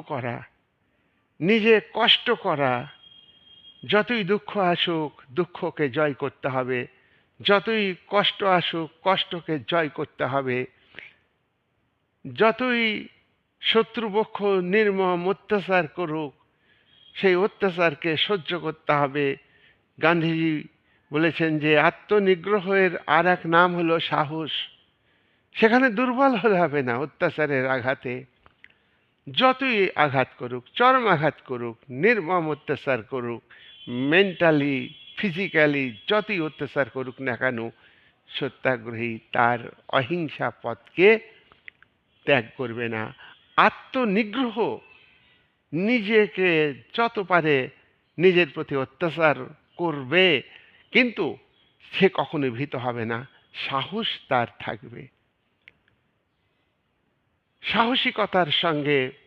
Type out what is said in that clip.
করা, নিজে কষ্ট করা, যতই দুঃখ আসুক, দুঃখকে জয় করতে হবে। যতই কষ্ট আসুক, কষ্টকে জয় করতে হবে। যতই শত্রুপক্ষ নির্মম অত্যাচার করুক, সেই অত্যাচারকে সহ্য করতে হবে। গান্ধীজি বলেছেন যে, আত্মনিগ্রহের আর এক নাম হলো সাহস। সেখানে দুর্বল হলে হবে না অত্যাচারের আঘাতে। যতই আঘাত করুক, চরম আঘাত করুক, নির্মম অত্যাচার করুক মেন্টালি ফিজিক্যালি যতই অত্যাচার করুক না কেন, সত্যাগ্রহী তার অহিংসা পথকে ত্যাগ করবে না। আত্মনিগ্রহ নিজেকে যত পারে নিজের প্রতি অত্যাচার করবে, কিন্তু সে কখনো ভীত হবে না। সাহস তার থাকবে। সাহসিকতার সঙ্গে